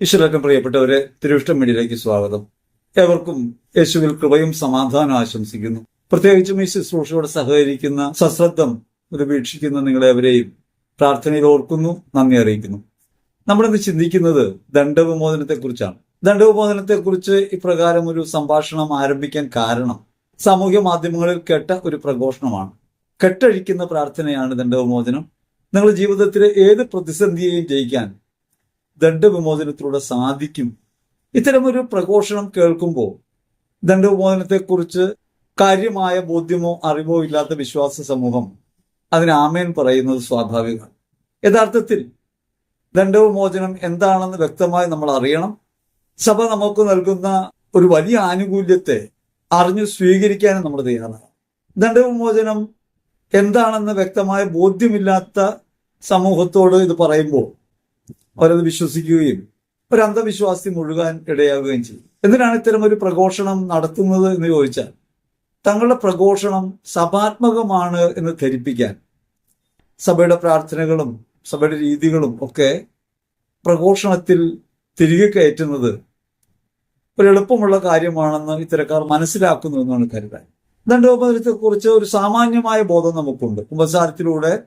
ഈശ്വരറ്റം പ്രിയപ്പെട്ടവരെ തിരുവിഷ്ടം മീഡിയയിലേക്ക് സ്വാഗതം. ഏവർക്കും യേശുവിൽ കൃപയും സമാധാനം ആശംസിക്കുന്നു. പ്രത്യേകിച്ചും ഈ ശുശ്രൂഷയോട് സഹകരിക്കുന്ന സശ്രദ്ധം ഇത് വീക്ഷിക്കുന്ന നിങ്ങളെവരെയും പ്രാർത്ഥനയിൽ ഓർക്കുന്നു നന്ദി അറിയിക്കുന്നു. നമ്മളിന്ന് ചിന്തിക്കുന്നത് ദണ്ഡവിമോചനത്തെക്കുറിച്ചാണ്. ദണ്ഡവിമോചനത്തെക്കുറിച്ച് ഇപ്രകാരം ഒരു സംഭാഷണം ആരംഭിക്കാൻ കാരണം സാമൂഹ്യ മാധ്യമങ്ങളിൽ കേട്ട ഒരു പ്രഘോഷണമാണ്. കെട്ടഴിക്കുന്ന പ്രാർത്ഥനയാണ് ദണ്ഡവിമോചനം. നിങ്ങളുടെ ജീവിതത്തിലെ ഏത് പ്രതിസന്ധിയെയും ജയിക്കാൻ ദണ്ഡവിമോചനത്തിലൂടെ സാധിക്കും. ഇത്തരമൊരു പ്രഘോഷണം കേൾക്കുമ്പോൾ ദണ്ഡവിമോചനത്തെക്കുറിച്ച് കാര്യമായ ബോധ്യമോ അറിവോ ഇല്ലാത്ത വിശ്വാസ സമൂഹം അതിന് ആമേൻ പറയുന്നത് സ്വാഭാവികമാണ്. യഥാർത്ഥത്തിൽ ദണ്ഡവിമോചനം എന്താണെന്ന് വ്യക്തമായി നമ്മൾ അറിയണം. സഭ നമുക്ക് നൽകുന്ന ഒരു വലിയ ആനുകൂല്യത്തെ അറിഞ്ഞു സ്വീകരിക്കാനും നമ്മൾ തയ്യാറാണ്. ദണ്ഡവിമോചനം എന്താണെന്ന് വ്യക്തമായ ബോധ്യമില്ലാത്ത സമൂഹത്തോട് ഇത് പറയുമ്പോൾ അവരത് വിശ്വസിക്കുകയും ഒരു അന്ധവിശ്വാസി മുഴുകാൻ ഇടയാകുകയും ചെയ്യും എന്തിനാണ് ഇത്തരം ഒരു പ്രഘോഷണം നടത്തുന്നത് എന്ന് ചോദിച്ചാൽ തങ്ങളുടെ പ്രഘോഷണം സഭാത്മകമാണ് എന്ന് ധരിപ്പിക്കാൻ സഭയുടെ പ്രാർത്ഥനകളും സഭയുടെ രീതികളും ഒക്കെ പ്രഘോഷണത്തിൽ തിരികെ കയറ്റുന്നത് ഒരു എളുപ്പമുള്ള കാര്യമാണെന്ന് ഇത്തരക്കാർ മനസ്സിലാക്കുന്നു എന്നാണ് കരുതാൻ. ദണ്ഡോപദ്രവത്തെക്കുറിച്ച് ഒരു സാമാന്യമായ ബോധം നമുക്കുണ്ട്. ഉപസാരത്തിലൂടെ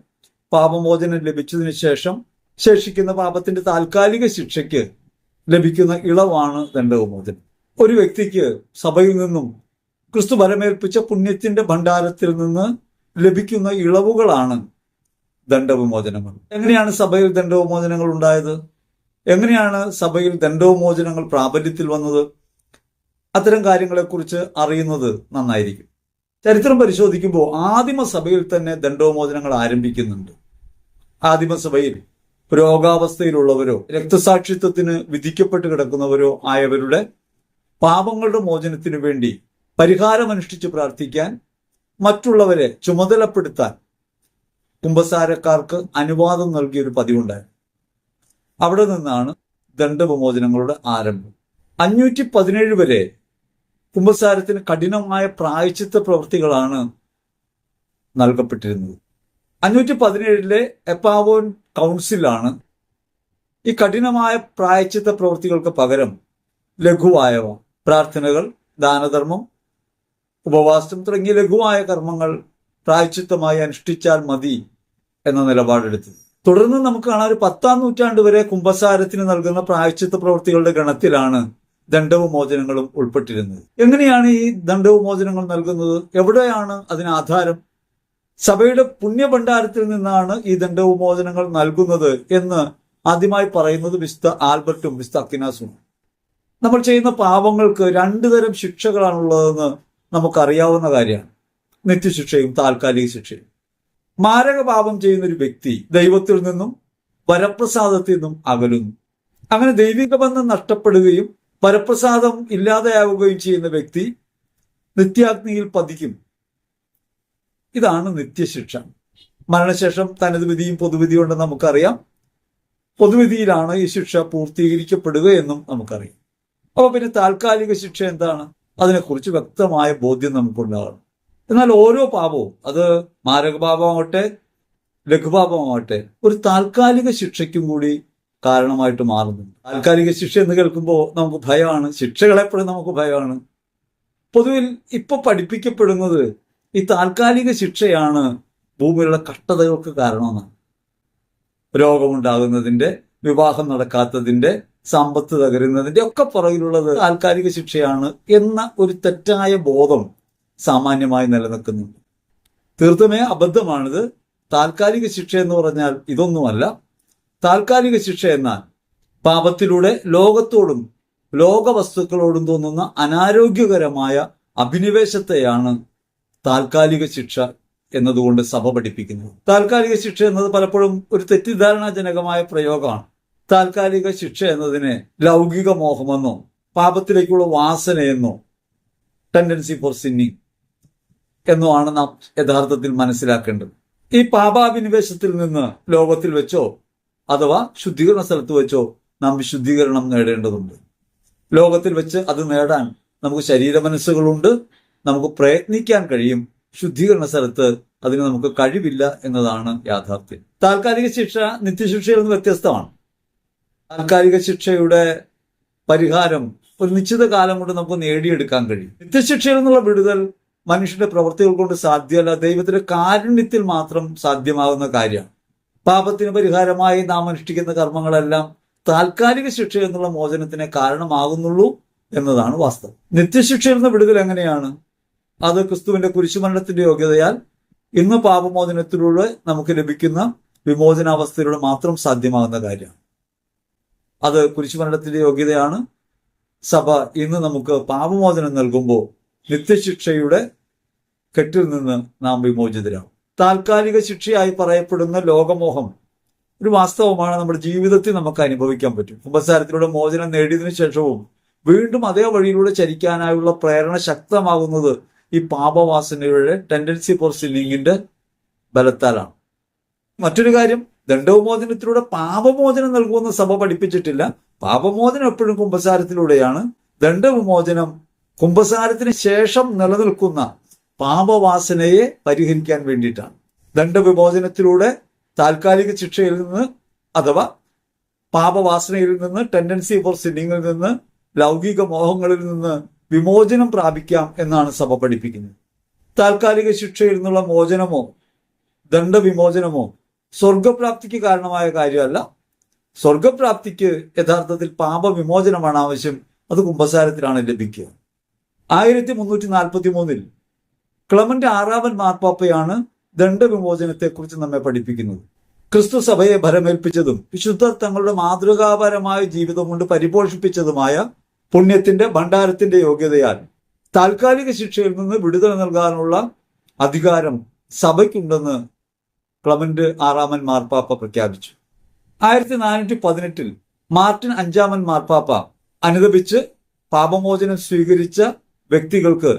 പാപമോചനം ലഭിച്ചതിന് ശേഷം ശേഷിക്കുന്ന പാപത്തിന്റെ താൽക്കാലിക ശിക്ഷയ്ക്ക് ലഭിക്കുന്ന ഇളവാണ് ദണ്ഡവിമോചനം ഒരു വ്യക്തിക്ക് സഭയിൽ നിന്നും ക്രിസ്തു ബലമേൽപ്പിച്ച പുണ്യത്തിന്റെ ഭണ്ഡാരത്തിൽ നിന്ന് ലഭിക്കുന്ന ഇളവുകളാണ് ദണ്ഡവിമോചനങ്ങൾ എങ്ങനെയാണ് സഭയിൽ ദണ്ഡവിമോചനങ്ങൾ ഉണ്ടായത്? എങ്ങനെയാണ് സഭയിൽ ദണ്ഡവിമോചനങ്ങൾ പ്രാബല്യത്തിൽ വന്നത്? അത്തരം കാര്യങ്ങളെക്കുറിച്ച് അറിയുന്നത് നന്നായിരിക്കും. ചരിത്രം പരിശോധിക്കുമ്പോൾ ആദിമസഭയിൽ തന്നെ ദണ്ഡോമോചനങ്ങൾ ആരംഭിക്കുന്നുണ്ട്. ആദിമസഭയിൽ രോഗാവസ്ഥയിലുള്ളവരോ രക്തസാക്ഷിത്വത്തിന് വിധിക്കപ്പെട്ട് കിടക്കുന്നവരോ ആയവരുടെ പാപങ്ങളുടെ മോചനത്തിനു വേണ്ടി പരിഹാരമനുഷ്ഠിച്ച് പ്രാർത്ഥിക്കാൻ മറ്റുള്ളവരെ ചുമതലപ്പെടുത്താൻ കുംഭസാരക്കാർക്ക് അനുവാദം നൽകിയൊരു പതിവുണ്ടായിരുന്നു അവിടെ നിന്നാണ് ദണ്ഡവിമോചനങ്ങളുടെ ആരംഭം. അഞ്ഞൂറ്റി പതിനേഴ് വരെ കുംഭസാരത്തിന് കഠിനമായ പ്രായച്ചിത്ത പ്രവൃത്തികളാണ് നൽകപ്പെട്ടിരുന്നത്. അഞ്ഞൂറ്റി പതിനേഴിലെ എപ്പാവോൻ കൗൺസിലാണ് ഈ കഠിനമായ പ്രായച്ചിത്ത പ്രവൃത്തികൾക്ക് പകരം ലഘുവായവ പ്രാർത്ഥനകൾ ദാനധർമ്മം ഉപവാസം തുടങ്ങിയ ലഘുവായ കർമ്മങ്ങൾ പ്രായച്ചിത്തമായി അനുഷ്ഠിച്ചാൽ മതി എന്ന നിലപാടെടുത്തത്. തുടർന്ന് നമുക്ക് കാണാം ഒരു പത്താം നൂറ്റാണ്ട് വരെ കുംഭസാരത്തിന് നൽകുന്ന പ്രായച്ചിത്ത പ്രവൃത്തികളുടെ ഗണത്തിലാണ് ദണ്ഡവുമോചനങ്ങളും ഉൾപ്പെട്ടിരുന്നത്. എങ്ങനെയാണ് ഈ ദണ്ഡവുമോചനങ്ങൾ നൽകുന്നത്? എവിടെയാണ് അതിന് ആധാരം? സഭയുടെ പുണ്യഭണ്ഡാരത്തിൽ നിന്നാണ് ഈ ദണ്ഡവിമോചനങ്ങൾ നൽകുന്നത് എന്ന് ആദ്യമായി പറയുന്നത് വിസ്ത ആൽബർട്ടും വിസ്ത അക്കിനാസും നമ്മൾ ചെയ്യുന്ന പാപങ്ങൾക്ക് രണ്ടു തരം ശിക്ഷകളാണുള്ളതെന്ന് നമുക്കറിയാവുന്ന കാര്യമാണ്. നിത്യശിക്ഷയും താൽക്കാലിക ശിക്ഷയും. മാരക പാപം ചെയ്യുന്ന ഒരു വ്യക്തി ദൈവത്തിൽ നിന്നും വരപ്രസാദത്തിൽ നിന്നും അകലുന്നു. അങ്ങനെ ദൈവിക ബന്ധം നഷ്ടപ്പെടുകയും വരപ്രസാദം ഇല്ലാതെയാവുകയും ചെയ്യുന്ന വ്യക്തി നിത്യാഗ്നിയിൽ പതിക്കും. ഇതാണ് നിത്യശിക്ഷ. മരണശേഷം തനത് വിധിയും പൊതുവിധിയും ഉണ്ടെന്ന് നമുക്കറിയാം. പൊതുവിധിയിലാണ് ഈ ശിക്ഷ പൂർത്തീകരിക്കപ്പെടുക എന്നും നമുക്കറിയാം. അപ്പൊ പിന്നെ താൽക്കാലിക ശിക്ഷ എന്താണ്? അതിനെക്കുറിച്ച് വ്യക്തമായ ബോധ്യം നമുക്കുണ്ടാകണം. എന്നാൽ ഓരോ പാപവും അത് മാരകപാപമാവട്ടെ ലഘുപാപമാവട്ടെ ഒരു താൽക്കാലിക ശിക്ഷയ്ക്കും കൂടി കാരണമായിട്ട് മാറുന്നുണ്ട്. താൽക്കാലിക ശിക്ഷ എന്ന് കേൾക്കുമ്പോൾ നമുക്ക് ഭയമാണ്. ശിക്ഷകളെപ്പോഴും നമുക്ക് ഭയമാണ്. പൊതുവിൽ ഇപ്പൊ പഠിപ്പിക്കപ്പെടുന്നത് ഈ താൽക്കാലിക ശിക്ഷയാണ് ഭൂമിയിലുള്ള കഷ്ടതകൾക്ക് കാരണമെന്നാണ് രോഗമുണ്ടാകുന്നതിന്റെ വിവാഹം നടക്കാത്തതിന്റെ സമ്പത്ത് തകരുന്നതിന്റെ ഒക്കെ പുറകിലുള്ളത് താൽക്കാലിക ശിക്ഷയാണ് എന്ന ഒരു തെറ്റായ ബോധം സാമാന്യമായി നിലനിൽക്കുന്നുണ്ട്. തീർത്ഥമേ അബദ്ധമാണിത്. താൽക്കാലിക ശിക്ഷ എന്ന് പറഞ്ഞാൽ ഇതൊന്നുമല്ല. താൽക്കാലിക ശിക്ഷ എന്നാൽ പാപത്തിലൂടെ ലോകത്തോടും ലോകവസ്തുക്കളോടും തോന്നുന്ന അനാരോഗ്യകരമായ അഭിനിവേശത്തെയാണ് താൽക്കാലിക ശിക്ഷ എന്നതുകൊണ്ട് സഭ പഠിപ്പിക്കുന്നത് താൽക്കാലിക ശിക്ഷ എന്നത് പലപ്പോഴും ഒരു തെറ്റിദ്ധാരണാജനകമായ പ്രയോഗമാണ്. താൽക്കാലിക ശിക്ഷ എന്നതിനെ ലൗകിക മോഹമെന്നോ പാപത്തിലേക്കുള്ള വാസനയെന്നോ ടെൻഡൻസി ഫോർ സിന്നിങ് എന്നോ ആണ് നാം യഥാർത്ഥത്തിൽ മനസ്സിലാക്കേണ്ടത്. ഈ പാപാഭിനിവേശത്തിൽ നിന്ന് ലോകത്തിൽ വെച്ചോ അഥവാ ശുദ്ധീകരണ സ്ഥലത്ത് വെച്ചോ നാം വിശുദ്ധീകരണം നേടേണ്ടതുണ്ട്. ലോകത്തിൽ വെച്ച് അത് നേടാൻ നമുക്ക് ശരീരമനസ്സുകളുണ്ട് നമുക്ക് പ്രയത്നിക്കാൻ കഴിയും. ശുദ്ധീകരണ സ്ഥലത്ത് അതിന് നമുക്ക് കഴിവില്ല എന്നതാണ് യാഥാർത്ഥ്യം. താൽക്കാലിക ശിക്ഷ നിത്യശിക്ഷയിൽ നിന്ന് വ്യത്യസ്തമാണ്. താൽക്കാലിക ശിക്ഷയുടെ പരിഹാരം ഒരു നിശ്ചിത കാലം കൊണ്ട് നമുക്ക് നേടിയെടുക്കാൻ കഴിയും. നിത്യശിക്ഷയിൽ നിന്നുള്ള വിടുതൽ മനുഷ്യന്റെ പ്രവൃത്തികൾ കൊണ്ട് സാധ്യമല്ല. ദൈവത്തിന്റെ കാരുണ്യത്തിൽ മാത്രം സാധ്യമാകുന്ന കാര്യമാണ്. പാപത്തിന് പരിഹാരമായി നാം അനുഷ്ഠിക്കുന്ന കർമ്മങ്ങളെല്ലാം താൽക്കാലിക ശിക്ഷ എന്നുള്ള മോചനത്തിന് കാരണമാകുന്നുള്ളൂ എന്നതാണ് വാസ്തവം. നിത്യശിക്ഷയിൽ നിന്ന് വിടുതൽ എങ്ങനെയാണ്? അത് ക്രിസ്തുവിന്റെ കുരിശുമരണത്തിന്റെ യോഗ്യതയാൽ ഇന്ന് പാപമോചനത്തിലൂടെ നമുക്ക് ലഭിക്കുന്ന വിമോചനാവസ്ഥയിലൂടെ മാത്രം സാധ്യമാകുന്ന കാര്യമാണ് അത് കുരിശുമരണത്തിന്റെ യോഗ്യതയാണ്. സഭ ഇന്ന് നമുക്ക് പാപമോചനം നൽകുമ്പോൾ നിത്യശിക്ഷയുടെ കെട്ടിൽ നിന്ന് നാം വിമോചിതരാകും. താൽക്കാലിക ശിക്ഷയായി പറയപ്പെടുന്ന ലോകമോഹം ഒരു വാസ്തവമാണ് നമ്മുടെ ജീവിതത്തിൽ നമുക്ക് അനുഭവിക്കാൻ പറ്റും. കുംഭസാരത്തിലൂടെ മോചനം നേടിയതിനു ശേഷവും വീണ്ടും അതേ വഴിയിലൂടെ ചരിക്കാനായുള്ള പ്രേരണ ശക്തമാകുന്നത് ഈ പാപവാസനയുടെ ടെൻഡൻസി ഫോർ ലീഗിന്റെ ബലത്താലാണ്. മറ്റൊരു കാര്യം ദണ്ഡവിമോചനത്തിലൂടെ പാപമോചനം നൽകുമെന്ന് സഭ പഠിപ്പിച്ചിട്ടില്ല. പാപമോചനം എപ്പോഴും കുമ്പസാരത്തിലൂടെയാണ്. ദണ്ഡവിമോചനം കുംഭസാരത്തിന് ശേഷം നിലനിൽക്കുന്ന പാപവാസനയെ പരിഹരിക്കാൻ വേണ്ടിയിട്ടാണ്. ദണ്ഡവിമോചനത്തിലൂടെ താൽക്കാലിക ശിക്ഷയിൽ നിന്ന് അഥവാ പാപവാസനയിൽ നിന്ന് ടെൻഡൻസി ഫോർ സിന്നിങ്ങിൽ നിന്ന് ലൗകിക മോഹങ്ങളിൽ നിന്ന് വിമോചനം പ്രാപിക്കാം എന്നാണ് സഭ പഠിപ്പിക്കുന്നത്. താൽക്കാലിക ശിക്ഷയിൽ നിന്നുള്ള മോചനമോ ദണ്ഡവിമോചനമോ സ്വർഗപ്രാപ്തിക്ക് കാരണമായ കാര്യമല്ല. സ്വർഗപ്രാപ്തിക്ക് യഥാർത്ഥത്തിൽ പാപവിമോചനമാണ് ആവശ്യം. അത് കുംഭസാരത്തിലാണ് ലഭിക്കുക. ആയിരത്തി മുന്നൂറ്റി നാൽപ്പത്തി മൂന്നിൽ ക്ലമന്റ് ആറാമൻ മാർപ്പാപ്പയാണ് ദണ്ഡവിമോചനത്തെക്കുറിച്ച് നമ്മെ പഠിപ്പിക്കുന്നത്. ക്രിസ്തു സഭയെ ഭരമേൽപ്പിച്ചതും വിശുദ്ധർ തങ്ങളുടെ മാതൃകാപരമായ ജീവിതം കൊണ്ട് പരിപോഷിപ്പിച്ചതുമായ പുണ്യത്തിന്റെ ഭണ്ഡാരത്തിന്റെ യോഗ്യതയാൽ താൽക്കാലിക ശിക്ഷയിൽ നിന്ന് വിടുതൽ നൽകാനുള്ള അധികാരം സഭയ്ക്കുണ്ടെന്ന് ക്ലമന്റ് ആറാമൻ മാർപ്പാപ്പ പ്രഖ്യാപിച്ചു. ആയിരത്തി നാനൂറ്റി പതിനെട്ടിൽ മാർട്ടിൻ അഞ്ചാമൻ മാർപ്പാപ്പ അനുദപിച്ച് പാപമോചനം സ്വീകരിച്ച വ്യക്തികൾക്ക്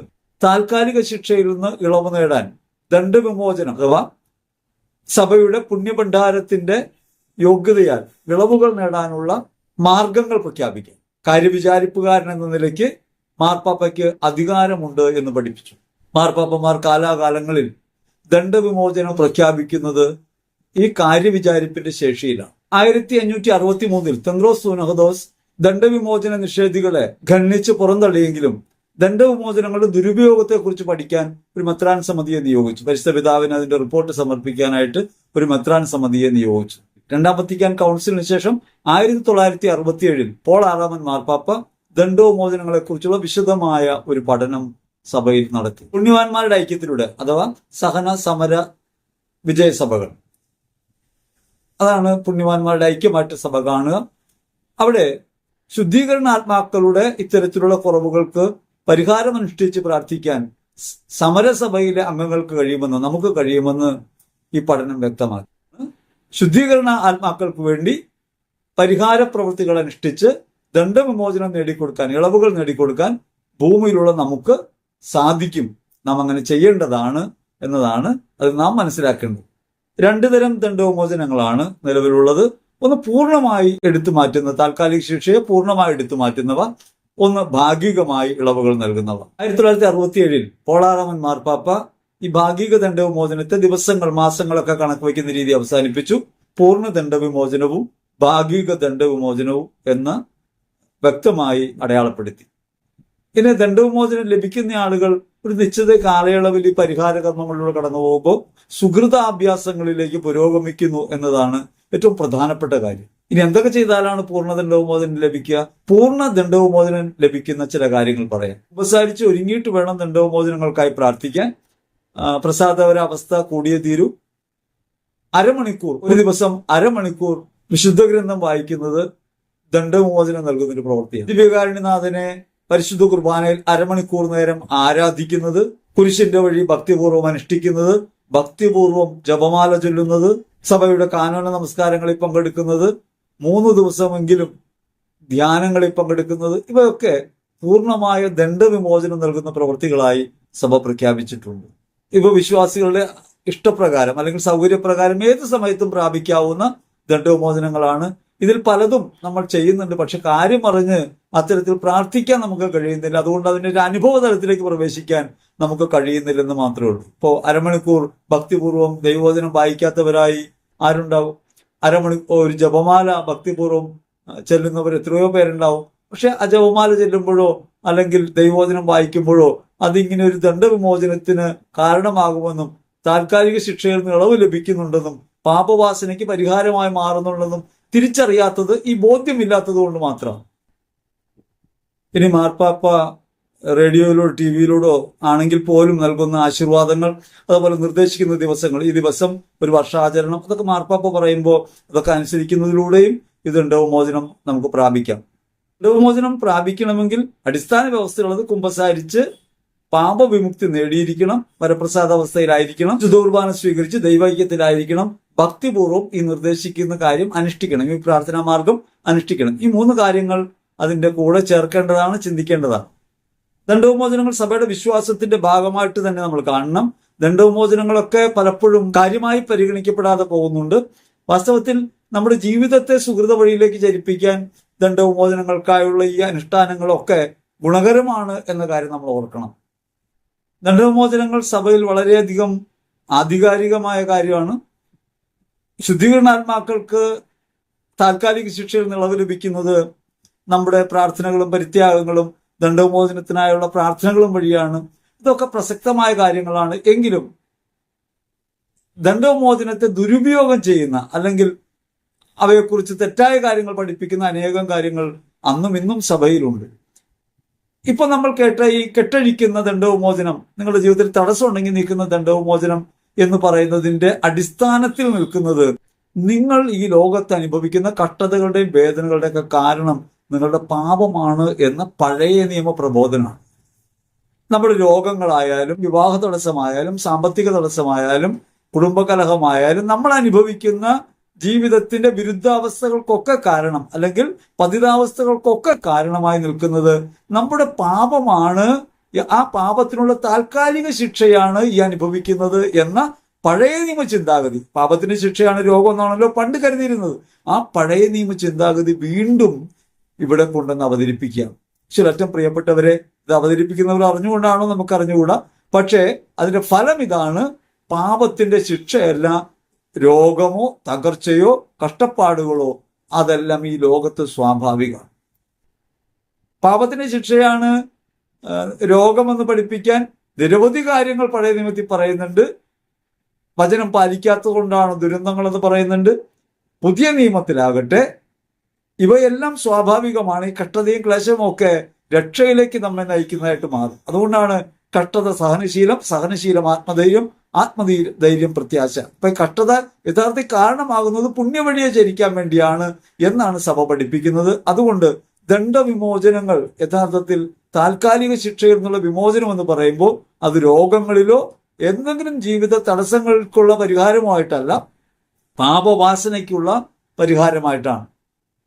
താൽക്കാലിക ശിക്ഷയിൽ നിന്ന് ഇളവ് നേടാൻ ദണ്ഡവിമോചനം അഥവാ സഭയുടെ പുണ്യഭണ്ഡാരത്തിന്റെ യോഗ്യതയാൽ ഇളവുകൾ നേടാനുള്ള മാർഗങ്ങൾ പ്രഖ്യാപിക്കാം. കാര്യവിചാരിപ്പുകാരൻ എന്ന നിലയ്ക്ക് മാർപ്പാപ്പയ്ക്ക് അധികാരമുണ്ട് എന്ന് പഠിപ്പിച്ചു. മാർപ്പാപ്പമാർ കാലാകാലങ്ങളിൽ ദണ്ഡവിമോചനം പ്രഖ്യാപിക്കുന്നത് ഈ കാര്യവിചാരിപ്പിന്റെ ശേഷിയിലാണ്. ആയിരത്തി അഞ്ഞൂറ്റി അറുപത്തി മൂന്നിൽ തെന്ത്രോസ് സുനഹദോസ് ദണ്ഡവിമോചന നിഷേധികളെ ഖണ്ഡിച്ച് പുറന്തള്ളിയെങ്കിലും ദണ്ഡവിമോചനങ്ങളുടെ ദുരുപയോഗത്തെക്കുറിച്ച് പഠിക്കാൻ ഒരു മെത്രാൻ സമിതിയെ നിയോഗിച്ചു. പരിശുദ്ധ പിതാവിന് അതിന്റെ റിപ്പോർട്ട് സമർപ്പിക്കാനായിട്ട് ഒരു മെത്രാൻ സമിതിയെ നിയോഗിച്ചു. രണ്ടാം വത്തിക്കാൻ കൗൺസിലിന് ശേഷം ആയിരത്തി തൊള്ളായിരത്തി അറുപത്തി ഏഴിൽ പോൾ ആറാമൻ മാർപ്പാപ്പ ദണ്ഡോമോചനങ്ങളെക്കുറിച്ചുള്ള വിശദമായ ഒരു പഠനം സഭയിൽ നടത്തി. പുണ്യവാന്മാരുടെ ഐക്യത്തിലൂടെ അഥവാ സഹന സമര വിജയ സഭകൾ അതാണ് പുണ്യവാന്മാരുടെ ഐക്യമായിട്ട് സഭ കാണുക. അവിടെ ശുദ്ധീകരണ ആത്മാക്കളുടെ ഇത്തരത്തിലുള്ള കുറവുകൾക്ക് പരിഹാരം അനുഷ്ഠിച്ച് പ്രാർത്ഥിക്കാൻ സമരസഭയിലെ അംഗങ്ങൾക്ക് കഴിയുമെന്ന് നമുക്ക് കഴിയുമെന്ന് ഈ പഠനം വ്യക്തമാക്കി. ശുദ്ധീകരണ ആത്മാക്കൾക്ക് വേണ്ടി പരിഹാര പ്രവൃത്തികൾ അനുഷ്ഠിച്ച് ദണ്ഡവിമോചനം നേടിക്കൊടുക്കാൻ ഇളവുകൾ നേടിക്കൊടുക്കാൻ ഭൂമിയിലുള്ള നമുക്ക് സാധിക്കും. നാം അങ്ങനെ ചെയ്യേണ്ടതാണ് എന്നതാണ് അത് നാം മനസ്സിലാക്കേണ്ടത്. രണ്ടു തരം ദണ്ഡവിമോചനങ്ങളാണ് നിലവിലുള്ളത്. ഒന്ന് പൂർണമായി എടുത്തു മാറ്റുന്ന താൽക്കാലിക ശിക്ഷയെ പൂർണമായി എടുത്തു മാറ്റുന്നവ. ഒന്ന് ഭാഗികമായി ഇളവുകൾ നൽകുന്നവ. ആയിരത്തി തൊള്ളായിരത്തി അറുപത്തി ഏഴിൽ പോളാറാമൻ മാർപ്പാപ്പ ഈ ഭാഗിക ദണ്ഡവിമോചനത്തെ ദിവസങ്ങൾ മാസങ്ങളൊക്കെ കണക്ക് വയ്ക്കുന്ന രീതി അവസാനിപ്പിച്ചു. പൂർണ ദണ്ഡവിമോചനവും ഭാഗിക ദണ്ഡവിമോചനവും എന്ന് വ്യക്തമായി അടയാളപ്പെടുത്തി. ഇനി ദണ്ഡവിമോചനം ലഭിക്കുന്ന ആളുകൾ ഒരു നിശ്ചിത കാലയളവിൽ ഈ പരിഹാര കർമ്മങ്ങളിലൂടെ കടന്നു പോകുമ്പോൾ സുഹൃതാഭ്യാസങ്ങളിലേക്ക് പുരോഗമിക്കുന്നു എന്നതാണ് ഏറ്റവും പ്രധാനപ്പെട്ട കാര്യം. ഇനി എന്തൊക്കെ ചെയ്താലാണ് പൂർണ ദണ്ഡവിമോചനം ലഭിക്കുക? പൂർണ ദണ്ഡവിമോചനം ലഭിക്കുന്ന ചില കാര്യങ്ങൾ പറയാം. ഉപസാരിച്ച് ഒരുങ്ങിയിട്ട് വേണം ദണ്ഡവിമോചനങ്ങൾക്കായി പ്രാർത്ഥിക്കാൻ. അവസ്ഥ കൂടിയേ തീരൂ. അരമണിക്കൂർ ഒരു ദിവസം അരമണിക്കൂർ വിശുദ്ധ ഗ്രന്ഥം വായിക്കുന്നത് ദണ്ഡമോചനം നൽകുന്ന ഒരു പ്രവൃത്തിയാണ്. ദിവ്യകാരുണ്യനാഥനെ പരിശുദ്ധ കുർബാനയിൽ അരമണിക്കൂർ നേരം ആരാധിക്കുന്നത് കുരിശിന്റെ വഴി ഭക്തിപൂർവം അനുഷ്ഠിക്കുന്നത് ഭക്തിപൂർവം ജപമാല ചൊല്ലുന്നത് സഭയുടെ കാനോന നമസ്കാരങ്ങളിൽ പങ്കെടുക്കുന്നത് മൂന്ന് ദിവസമെങ്കിലും ധ്യാനങ്ങളിൽ പങ്കെടുക്കുന്നത് ഇവയൊക്കെ പൂർണമായ ദണ്ഡവിമോചനം നൽകുന്ന പ്രവൃത്തികളായി സഭ പ്രഖ്യാപിച്ചിട്ടുണ്ട്. ഇവ വിശ്വാസികളുടെ ഇഷ്ടപ്രകാരം അല്ലെങ്കിൽ സൗകര്യപ്രകാരം ഏത് സമയത്തും പ്രാപിക്കാവുന്ന ദണ്ഡോമോചനങ്ങളാണ് ഇതിൽ പലതും നമ്മൾ ചെയ്യുന്നുണ്ട്. പക്ഷെ കാര്യം അറിഞ്ഞ് അത്തരത്തിൽ പ്രാർത്ഥിക്കാൻ നമുക്ക് കഴിയുന്നില്ല. അതുകൊണ്ട് അതിന്റെ ഒരു അനുഭവ തലത്തിലേക്ക് പ്രവേശിക്കാൻ നമുക്ക് കഴിയുന്നില്ലെന്ന് മാത്രമേ ഉള്ളൂ. ഇപ്പോൾ അരമണിക്കൂർ ഭക്തിപൂർവം ദൈവവചനം വായിക്കാത്തവരായി ആരുണ്ടാവും? അരമണി ഒരു ജപമാല ഭക്തിപൂർവം ചെല്ലുന്നവർ എത്രയോ പേരുണ്ടാവും. പക്ഷെ ആ ജപമാല ചെല്ലുമ്പോഴോ അല്ലെങ്കിൽ ദൈവോചനം വായിക്കുമ്പോഴോ അതിങ്ങനെ ഒരു ദണ്ഡവിമോചനത്തിന് കാരണമാകുമെന്നും താൽക്കാലിക ശിക്ഷയിൽ നിന്ന് ഇളവ് ലഭിക്കുന്നുണ്ടെന്നും പാപവാസനയ്ക്ക് പരിഹാരമായി മാറുന്നുണ്ടെന്നും തിരിച്ചറിയാത്തത് ഈ ബോധ്യമില്ലാത്തത് കൊണ്ട് മാത്രമാണ് ഇനി മാർപ്പാപ്പ റേഡിയോയിലോ ടി വിയിലൂടോ ആണെങ്കിൽ പോലും നൽകുന്ന ആശീർവാദങ്ങൾ അതുപോലെ നിർദ്ദേശിക്കുന്ന ദിവസങ്ങൾ ഈ ദിവസം ഒരു വർഷാചരണം അതൊക്കെ മാർപ്പാപ്പ പറയുമ്പോൾ അതൊക്കെ അനുസരിക്കുന്നതിലൂടെയും ഇത് മോചനം നമുക്ക് പ്രാപിക്കാം. വിമോചനം പ്രാപിക്കണമെങ്കിൽ അടിസ്ഥാന വ്യവസ്ഥയുള്ളത് കുമ്പസാരിച്ച് പാപവിമുക്തി നേടിയിരിക്കണം വരപ്രസാദ അവസ്ഥയിലായിരിക്കണം ശുദ്ധകുർബാന സ്വീകരിച്ച് ദൈവൈക്യത്തിലായിരിക്കണം ഭക്തിപൂർവം ഈ നിർദ്ദേശിക്കുന്ന കാര്യം അനുഷ്ഠിക്കണം ഈ പ്രാർത്ഥനാ മാർഗം അനുഷ്ഠിക്കണം. ഈ മൂന്ന് കാര്യങ്ങൾ അതിന്റെ കൂടെ ചേർക്കേണ്ടതാണ് ചിന്തിക്കേണ്ടതാണ്. ദണ്ഡവിമോചനങ്ങൾ സഭയുടെ വിശ്വാസത്തിന്റെ ഭാഗമായിട്ട് തന്നെ നമ്മൾ കാണണം. ദണ്ഡവിമോചനങ്ങളൊക്കെ പലപ്പോഴും കാര്യമായി പരിഗണിക്കപ്പെടാതെ പോകുന്നുണ്ട്. വാസ്തവത്തിൽ നമ്മുടെ ജീവിതത്തെ സുഹൃത വഴിയിലേക്ക് ചലിപ്പിക്കാൻ ദണ്ഡവിമോചനങ്ങൾക്കായുള്ള ഈ അനുഷ്ഠാനങ്ങളൊക്കെ ഗുണകരമാണ് എന്ന കാര്യം നമ്മൾ ഓർക്കണം. ദണ്ഡവിമോചനങ്ങൾ സഭയിൽ വളരെയധികം ആധികാരികമായ കാര്യമാണ്. ശുദ്ധീകരണാത്മാക്കൾക്ക് താൽക്കാലിക ശിക്ഷയിൽ നിളവ് ലഭിക്കുന്നത് നമ്മുടെ പ്രാർത്ഥനകളും പരിത്യാഗങ്ങളും ദണ്ഡവിമോചനത്തിനായുള്ള പ്രാർത്ഥനകളും വഴിയാണ്. ഇതൊക്കെ പ്രസക്തമായ കാര്യങ്ങളാണ്. എങ്കിലും ദണ്ഡവിമോചനത്തെ ദുരുപയോഗം ചെയ്യുന്ന അല്ലെങ്കിൽ അവയെക്കുറിച്ച് തെറ്റായ കാര്യങ്ങൾ പഠിപ്പിക്കുന്ന അനേകം കാര്യങ്ങൾ അന്നും ഇന്നും സഭയിലുണ്ട്. ഇപ്പൊ നമ്മൾ കേട്ട ഈ കെട്ടഴിക്കുന്ന ദണ്ഡവുമോചനം നിങ്ങളുടെ ജീവിതത്തിൽ തടസ്സമുണ്ടെങ്കിൽ നിൽക്കുന്ന ദണ്ഡവുമോചനം എന്ന് പറയുന്നതിന്റെ അടിസ്ഥാനത്തിൽ നിൽക്കുന്നത് നിങ്ങൾ ഈ ലോകത്ത് അനുഭവിക്കുന്ന കഷ്ടതകളുടെയും വേദനകളുടെയൊക്കെ കാരണം നിങ്ങളുടെ പാപമാണ് എന്ന പഴയ നിയമ പ്രബോധനമാണ് നമ്മുടെ രോഗങ്ങളായാലും വിവാഹ തടസ്സമായാലും സാമ്പത്തിക തടസ്സമായാലും കുടുംബകലഹമായാലും നമ്മൾ അനുഭവിക്കുന്ന ജീവിതത്തിന്റെ വിരുദ്ധാവസ്ഥകൾക്കൊക്കെ കാരണം അല്ലെങ്കിൽ പതിതാവസ്ഥകൾക്കൊക്കെ കാരണമായി നിൽക്കുന്നത് നമ്മുടെ പാപമാണ്. ആ പാപത്തിനുള്ള താൽക്കാലിക ശിക്ഷയാണ് ഈ അനുഭവിക്കുന്നത് എന്ന പഴയ നിയമ ചിന്താഗതി. പാപത്തിന് ശിക്ഷയാണ് രോഗം എന്നാണല്ലോ പണ്ട് കരുതിയിരുന്നത്. ആ പഴയ നിയമ ചിന്താഗതി വീണ്ടും ഇവിടെ കൊണ്ടുവന്ന് അവതരിപ്പിക്കുക. ചിലറ്റം പ്രിയപ്പെട്ടവരെ ഇത് അവതരിപ്പിക്കുന്നവർ അറിഞ്ഞുകൊണ്ടാണോ നമുക്ക് അറിഞ്ഞുകൂടാ പക്ഷേ അതിന്റെ ഫലം ഇതാണ് പാപത്തിന്റെ ശിക്ഷയല്ല രോഗമോ തകർച്ചയോ കഷ്ടപ്പാടുകളോ അതെല്ലാം ഈ ലോകത്ത് സ്വാഭാവികമാണ് പാപത്തിന് ശിക്ഷയാണ് രോഗമെന്ന് പഠിപ്പിക്കാൻ നിരവധി കാര്യങ്ങൾ പഴയ നിയമത്തിൽ പറയുന്നുണ്ട്. വചനം പാലിക്കാത്തത് കൊണ്ടാണ് ദുരന്തങ്ങളെന്ന് പറയുന്നുണ്ട്. പുതിയ നിയമത്തിലാകട്ടെ ഇവയെല്ലാം സ്വാഭാവികമാണ്. ഈ കഷ്ടതയും ക്ലേശവും ഒക്കെ രക്ഷയിലേക്ക് നമ്മെ നയിക്കുന്നതായിട്ട് മാറും. അതുകൊണ്ടാണ് കഷ്ടത സഹനശീലം സഹനശീലം ആത്മധൈര്യം ആത്മധൈര്യം പ്രത്യാശ. അപ്പൊ കഷ്ടത യഥാർത്ഥ കാരണമാകുന്നത് പുണ്യവഴിയെ ചരിക്കാൻ വേണ്ടിയാണ് എന്നാണ് സഭ പഠിപ്പിക്കുന്നത്. അതുകൊണ്ട് ദണ്ഡവിമോചനങ്ങൾ യഥാർത്ഥത്തിൽ താൽക്കാലിക ശിക്ഷയിൽ നിന്നുള്ള വിമോചനം എന്ന് പറയുമ്പോൾ അത് രോഗങ്ങളിലോ എന്തെങ്കിലും ജീവിത തടസ്സങ്ങൾക്കുള്ള പരിഹാരമായിട്ടല്ല പാപവാസനയ്ക്കുള്ള പരിഹാരമായിട്ടാണ്.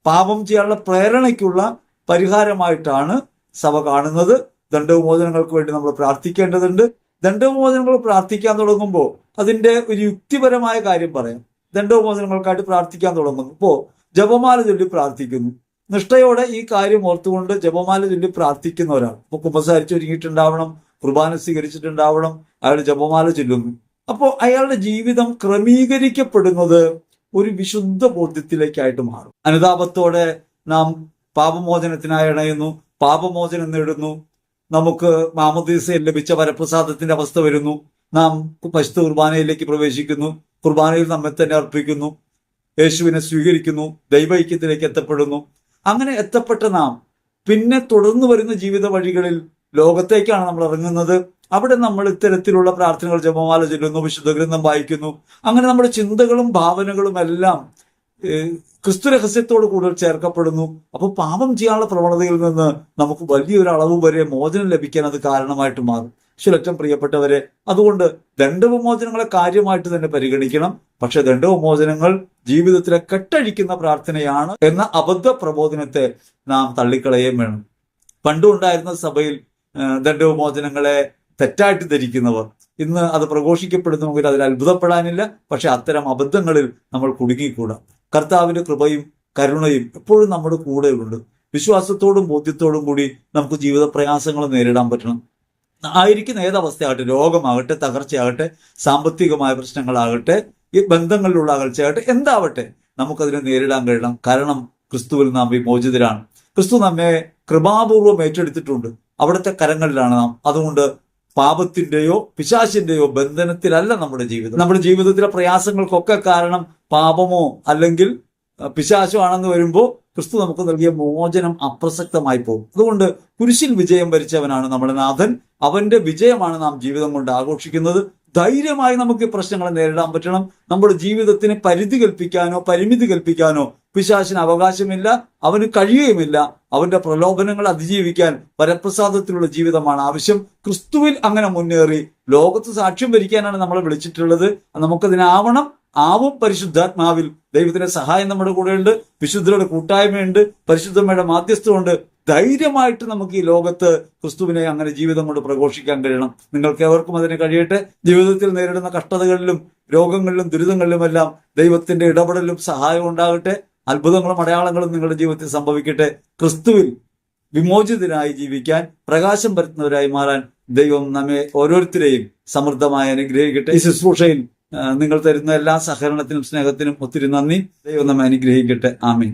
പാപം ചെയ്യാനുള്ള പ്രേരണയ്ക്കുള്ള പരിഹാരമായിട്ടാണ് സഭ കാണുന്നത്. ദണ്ഡവിമോചനങ്ങൾക്ക് വേണ്ടി നമ്മൾ പ്രാർത്ഥിക്കേണ്ടതുണ്ട്. ദണ്ഡവിമോചനങ്ങൾ പ്രാർത്ഥിക്കാൻ തുടങ്ങുമ്പോൾ അതിന്റെ ഒരു യുക്തിപരമായ കാര്യം പറയാം. ദണ്ഡോപമോചനങ്ങൾക്കായിട്ട് പ്രാർത്ഥിക്കാൻ തുടങ്ങുന്നു. ഇപ്പോൾ ജപമാല ചൊല്ലി പ്രാർത്ഥിക്കുന്നു. നിഷ്ഠയോടെ ഈ കാര്യം ഓർത്തുകൊണ്ട് ജപമാല ചൊല്ലി പ്രാർത്ഥിക്കുന്ന ഒരാൾ ഇപ്പൊ കുമ്പസാരിച്ച് ഒരുങ്ങിയിട്ടുണ്ടാവണം കുർബാന സ്വീകരിച്ചിട്ടുണ്ടാവണം അയാൾ ജപമാല ചൊല്ലുന്നു. അപ്പോൾ അയാളുടെ ജീവിതം ക്രമീകരിക്കപ്പെടുന്നത് ഒരു വിശുദ്ധ ബോധ്യത്തിലേക്കായിട്ട് മാറും. അനുതാപത്തോടെ നാം പാപമോചനത്തിനായി ഇണയുന്നു പാപമോചനം നേടുന്നു നമുക്ക് മാമദീസയിൽ ലഭിച്ച വരപ്രസാദത്തിന്റെ അവസ്ഥ വരുന്നു. നാം പശുത്ത കുർബാനയിലേക്ക് പ്രവേശിക്കുന്നു. കുർബാനയിൽ നമ്മെ തന്നെ അർപ്പിക്കുന്നു. യേശുവിനെ സ്വീകരിക്കുന്നു. ദൈവൈക്യത്തിലേക്ക് എത്തപ്പെടുന്നു. അങ്ങനെ എത്തപ്പെട്ട നാം പിന്നെ തുടർന്നു വരുന്ന ജീവിത വഴികളിൽ ലോകത്തേക്കാണ് നമ്മൾ ഇറങ്ങുന്നത്. അവിടെ നമ്മൾ ഇത്തരത്തിലുള്ള പ്രാർത്ഥനകൾ ജപമാല ചൊല്ലുന്നു വിശുദ്ധ ഗ്രന്ഥം വായിക്കുന്നു. അങ്ങനെ നമ്മുടെ ചിന്തകളും ഭാവനകളും എല്ലാം ക്രിസ്തു രഹസ്യത്തോട് കൂടുതൽ ചേർക്കപ്പെടുന്നു. അപ്പോൾ പാപം ചെയ്യാനുള്ള പ്രവണതയിൽ നിന്ന് നമുക്ക് വലിയൊരു അളവ് വരെ മോചനം ലഭിക്കാൻ അത് കാരണമായിട്ട് മാറും. ശിലറ്റം പ്രിയപ്പെട്ടവരെ അതുകൊണ്ട് ദണ്ഡവിമോചനങ്ങളെ കാര്യമായിട്ട് തന്നെ പരിഗണിക്കണം. പക്ഷെ ദണ്ഡവിമോചനങ്ങൾ ജീവിതത്തിലെ കെട്ടഴിക്കുന്ന പ്രാർത്ഥനയാണ് എന്ന അബദ്ധ പ്രബോധനത്തെ നാം തള്ളിക്കളയുകയും വേണം. പണ്ടുണ്ടായിരുന്ന സഭയിൽ ദണ്ഡവിമോചനങ്ങളെ തെറ്റായിട്ട് ധരിക്കുന്നവർ. ഇന്ന് അത് പ്രഘോഷിക്കപ്പെടുന്നുവെങ്കിൽ അതിൽ അത്ഭുതപ്പെടാനില്ല. പക്ഷെ അത്തരം അബദ്ധങ്ങളിൽ നമ്മൾ കുടുങ്ങിക്കൂടാ. കർത്താവിന്റെ കൃപയും കരുണയും എപ്പോഴും നമ്മുടെ കൂടെയുണ്ട്. വിശ്വാസത്തോടും ബോധ്യത്തോടും കൂടി നമുക്ക് ജീവിത പ്രയാസങ്ങൾ നേരിടാൻ പറ്റണം. ആയിരിക്കുന്ന ഏതവസ്ഥയാകട്ടെ രോഗമാകട്ടെ തകർച്ചയാകട്ടെ സാമ്പത്തികമായ പ്രശ്നങ്ങളാകട്ടെ ഈ ബന്ധങ്ങളിലുള്ള അകൽച്ചയാകട്ടെ എന്താവട്ടെ നമുക്കതിനെ നേരിടാൻ കഴിയണം. കാരണം ക്രിസ്തുവിൽ നാം വിമോചിതരാണ്. ക്രിസ്തു നമ്മെ കൃപാപൂർവം ഏറ്റെടുത്തിട്ടുണ്ട്. അവിടുത്തെ കരങ്ങളിലാണ് നാം. അതുകൊണ്ട് പാപത്തിന്റെയോ പിശാചിന്റെയോ ബന്ധനത്തിലല്ല നമ്മുടെ ജീവിതം. നമ്മുടെ ജീവിതത്തിലെ പ്രയാസങ്ങൾക്കൊക്കെ കാരണം പാപമോ അല്ലെങ്കിൽ പിശാശോ ആണെന്ന് വരുമ്പോൾ ക്രിസ്തു നമുക്ക് നൽകിയ മോചനം അപ്രസക്തമായി പോകും. അതുകൊണ്ട് കുരിശിൽ വിജയം വരിച്ചവനാണ് നമ്മുടെ നാഥൻ. അവന്റെ വിജയമാണ് നാം ജീവിതം കൊണ്ട് ആഘോഷിക്കുന്നത്. ധൈര്യമായി നമുക്ക് പ്രശ്നങ്ങളെ നേരിടാൻ പറ്റണം. നമ്മുടെ ജീവിതത്തിന് പരിധി കൽപ്പിക്കാനോ പരിമിതി കൽപ്പിക്കാനോ പിശാചിന് അവകാശമില്ല അവന് കഴിയുകയുമില്ല. അവന്റെ പ്രലോഭനങ്ങൾ അതിജീവിക്കാൻ വരപ്രസാദത്തിലുള്ള ജീവിതമാണ് ആവശ്യം. ക്രിസ്തുവിൽ അങ്ങനെ മുന്നേറി ലോകത്ത് സാക്ഷ്യം ഭരിക്കാനാണ് നമ്മളെ വിളിച്ചിട്ടുള്ളത്. നമുക്കതിനാവണം. ആവും പരിശുദ്ധാത്മാവിൽ. ദൈവത്തിന്റെ സഹായം നമ്മുടെ കൂടെയുണ്ട്. വിശുദ്ധരുടെ കൂട്ടായ്മയുണ്ട്. പരിശുദ്ധമ്മയുടെ മാധ്യസ്ഥമുണ്ട് ധൈര്യമായിട്ട് നമുക്ക് ഈ ലോകത്ത് ക്രിസ്തുവിനെ അങ്ങനെ ജീവിതം കൊണ്ട് പ്രഘോഷിക്കാൻ കഴിയണം. നിങ്ങൾക്ക് എവർക്കും അതിനെ കഴിയട്ടെ. ജീവിതത്തിൽ നേരിടുന്ന കഷ്ടതകളിലും രോഗങ്ങളിലും ദുരിതങ്ങളിലുമെല്ലാം ദൈവത്തിന്റെ ഇടപെടലും സഹായവും ഉണ്ടാകട്ടെ. അത്ഭുതങ്ങളും അടയാളങ്ങളും നിങ്ങളുടെ ജീവിതത്തിൽ സംഭവിക്കട്ടെ. ക്രിസ്തുവിൽ വിമോചിതരായി ജീവിക്കാൻ പ്രകാശം പരത്തുന്നവരായി മാറാൻ ദൈവം നമ്മെ ഓരോരുത്തരെയും സമൃദ്ധമായി അനുഗ്രഹിക്കട്ടെ. ഈ ശുശ്രൂഷയിൽ നിങ്ങൾ തരുന്ന എല്ലാ സഹകരണത്തിനും സ്നേഹത്തിനും ഒത്തിരി നന്ദി. ദൈവം നമ്മെ അനുഗ്രഹിക്കട്ടെ. ആമീൻ.